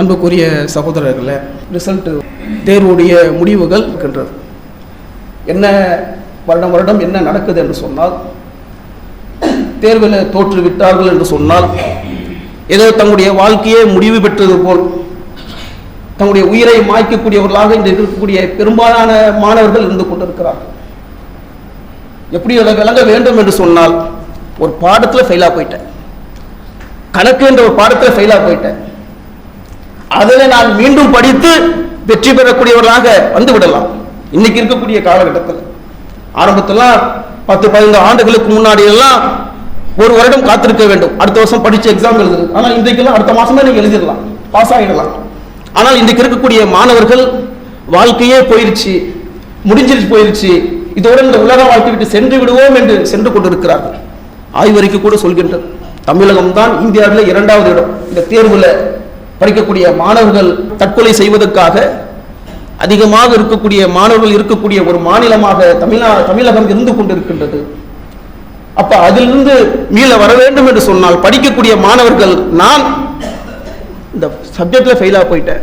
அன்புக்குரிய சகோதரர்களை ரிசல்ட்டு தேர்வுடைய முடிவுகள் இருக்கின்றது. என்ன வருடம் வருடம் என்ன நடக்குது என்று சொன்னால் தேர்வில் தோற்றுவிட்டார்கள் என்று சொன்னால் ஏதோ தங்களுடைய வாழ்க்கையே முடிவு பெற்றது போல் தங்களுடைய உயிரை மாய்க்கக்கூடியவர்களாக இன்று இருக்கக்கூடிய பெரும்பாலான மாணவர்கள் இருந்து கொண்டிருக்கிறார்கள். எப்படி அதை விளங்க வேண்டும் என்று சொன்னால் ஒரு பாடத்தில் ஃபெயிலாக போயிட்டேன். கணக்கு என்ற ஒரு பாடத்தில் ஃபெயிலாக போயிட்டேன். அதில் நான் மீண்டும் படித்து வெற்றி பெறக்கூடியவர்களாக வந்து விடலாம் இன்னைக்கு இருக்கக்கூடிய காலகட்டத்தில் ஆரம்பத்திலாம் பத்து பதினைந்து ஆண்டுகளுக்கு முன்னாடி எல்லாம் ஒரு வருடம் காத்திருக்க வேண்டும். அடுத்த வருஷம் படிச்ச எக்ஸாம் எழுதுது. ஆனால் இன்றைக்கெல்லாம் அடுத்த மாசமே நீங்க எழுதிடலாம். பாஸ் ஆகிடலாம் ஆனால் இன்றைக்கு இருக்கக்கூடிய மாணவர்கள் வாழ்க்கையே போயிருச்சு முடிஞ்சிருச்சு போயிருச்சு. இதோடு இந்த உலக வாழ்க்கை விட்டு சென்று விடுவோம் என்று சென்று கொண்டிருக்கிறார்கள். ஆய்வறிக்கை கூட சொல்கின்றது தமிழகம் தான் இந்தியாவில் இரண்டாவது இடம். இந்த தேர்வுல படிக்கக்கூடிய மாணவர்கள் தற்கொலை செய்வதற்காக அதிகமாக இருக்கக்கூடிய மாணவர்கள் இருக்கக்கூடிய ஒரு மாநிலமாக தமிழ்நா தமிழகம் இருந்து கொண்டிருக்கின்றது. அப்ப அதிலிருந்து மீள வர வேண்டும் என்று சொன்னால் படிக்கக்கூடிய மாணவர்கள் நான் இந்த சப்ஜெக்ட்ல ஃபெயிலாக போயிட்டேன்.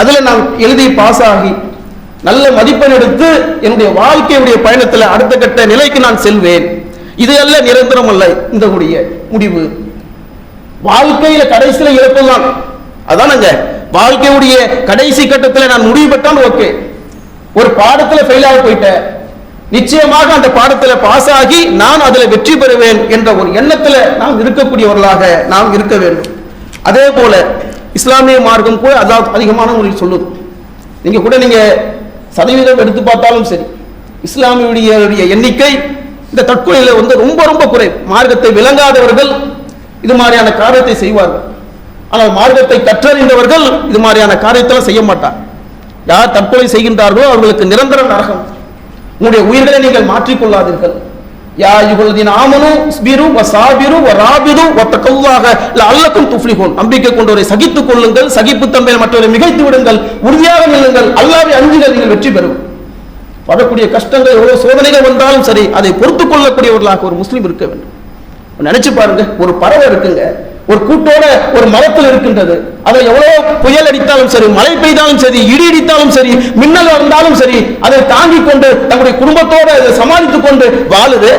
அதுல நான் எழுதி பாஸ் ஆகி நல்ல மதிப்பெண் எடுத்து என்னுடைய வாழ்க்கையுடைய பயணத்தில் அடுத்த கட்ட நிலைக்கு நான் செல்வேன். இது அல்ல நிரந்தரம் அல்ல இந்த முடிவு. வாழ்க்கையில கடைசியில இழப்புதான். அதானங்க வாழ்க்கையுடைய கடைசி கட்டத்தில் நான் முடிவு பெற்றால் ஓகே ஒரு பாடத்தில் ஃபெயில் ஆகி போயிட்டேன். நிச்சயமாக அந்த பாடத்தில் பாஸ் ஆகி நான் அதில் வெற்றி பெறுவேன் என்ற ஒரு எண்ணத்தில் நாம் இருக்கக்கூடியவர்களாக நாம் இருக்க வேண்டும். அதே போல இஸ்லாமிய மார்க்கம் கூட அதாவது அதிகமான உங்களுக்கு சொல்லுது நீங்கள் கூட நீங்கள் சதவீதம் எடுத்து பார்த்தாலும் சரி இஸ்லாமியுடைய எண்ணிக்கை இந்த தற்கொலையில் வந்து ரொம்ப ரொம்ப குறை மார்க்கத்தை விளங்காதவர்கள் இது மாதிரியான காரியத்தை செய்வார்கள். ஆனால் மார்க்கத்தை கற்றறிந்தவர்கள் இது மாதிரியான காரியத்தெல்லாம் செய்ய மாட்டார். யார் தற்கொலை செய்கின்றார்களோ அவர்களுக்கு நிரந்தர நரகம். உங்களுடைய உயிர்களை நீங்கள் மாற்றிக்கொள்ளாதீர்கள். யா இவளதின் ஆமனு ஸ்பிரு வ சாபிரு வ ராபிரு வ தகவ்வாக அல்லக்கும் துஃப்ளிகோன் நம்பிக்கை கொண்டவரை சகித்துக் கொள்ளுங்கள். சகிப்புத்தன்மையில் மற்றவரை மிகைத்து விடுங்கள். உறுதியாக நில்லுங்கள். அல்லாவை அஞ்சுங்கள். நீங்கள் வெற்றி பெறும். வரக்கூடிய கஷ்டங்கள் எவ்வளோ சோதனைகள் வந்தாலும் சரி அதை பொறுத்து கொள்ளக்கூடியவர்களாக ஒரு முஸ்லீம் இருக்க வேண்டும். நினைச்சு பாருங்க ஒரு பறவை இருக்குங்க. ஒரு கூட்டோட ஒரு மரத்தில் இருக்கின்றது. அதை எவ்வளவு புயல் அடித்தாலும் சரி மழை பெய்தாலும் சரி இடி இடித்தாலும் சரி மின்னல் வந்தாலும் சரி அதை தாங்கிக் கொண்டு தங்களுடைய குடும்பத்தோட அதை சமாளித்துக் கொண்டு வாழுது.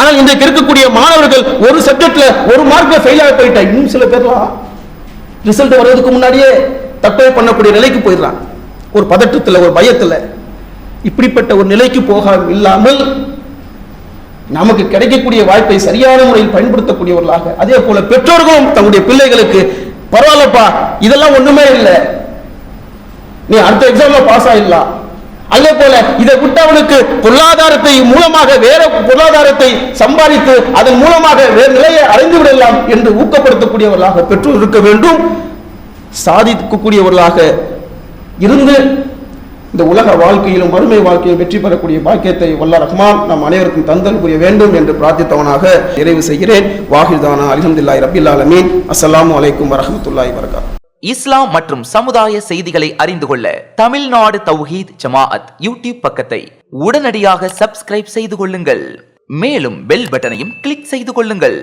ஆனால் இன்றைக்கு இருக்கக்கூடிய மாணவர்கள் ஒரு சப்ஜெக்ட்ல ஒரு மார்க்ல ஃபெயில் ஆகி போயிட்டா இன்னும் சில பேர்லாம் ரிசல்ட் வர்றதுக்கு முன்னாடியே தற்கொலை பண்ணக்கூடிய நிலைக்கு போயிடலாம் ஒரு பதட்டத்தில் ஒரு பயத்தில். இப்படிப்பட்ட ஒரு நிலைக்கு போக இல்லாமல் நமக்கு கிடைக்கக்கூடிய வாய்ப்பை சரியான முறையில் பயன்படுத்தக்கூடியவர்களாக அதே போல பெற்றோர்களும் தங்களுடைய பிள்ளைகளுக்கு பரவாயில்லப்பா இதெல்லாம் ஒண்ணுமே இல்லை. நீ அடுத்த எக்ஸாம்ல பாஸ் ஆயிடலாம் அதே போல இதை விட்டவனுக்கு பொருளாதாரத்தை மூலமாக வேற பொருளாதாரத்தை சம்பாதித்து அதன் மூலமாக வேறு நிலையை அடைந்து விடலாம் என்று ஊக்கப்படுத்தக்கூடியவர்களாக பெற்றோர் இருக்க வேண்டும். சாதிக்கக்கூடியவர்களாக இருந்து இந்த உலக வாழ்க்கையிலும் மறுமை வாழ்க்கையில் வெற்றி பெறக்கூடிய பாக்கியத்தை வல்ல ரஹ்மான் நாம் அனைவருக்கும் தந்தல் புரிய வேண்டும் என்று பிரார்த்தித்தவனாக நிறைவு செய்கிறேன். வாஹிதானா அலமதுல்லாய் ரபில் ஆலமீன். அஸ்ஸலாமு அலைக்கும் வரஹமத்துல்லாஹி வரகாத் இஸ்லாம் மற்றும் சமுதாய செய்திகளை அறிந்து கொள்ள தமிழ்நாடு தௌஹீத் ஜமாஅத் யூடியூப் பக்கத்தை உடனடியாக சப்ஸ்கிரைப் செய்து கொள்ளுங்கள். மேலும் பெல் பட்டனையும் கிளிக் செய்து கொள்ளுங்கள்.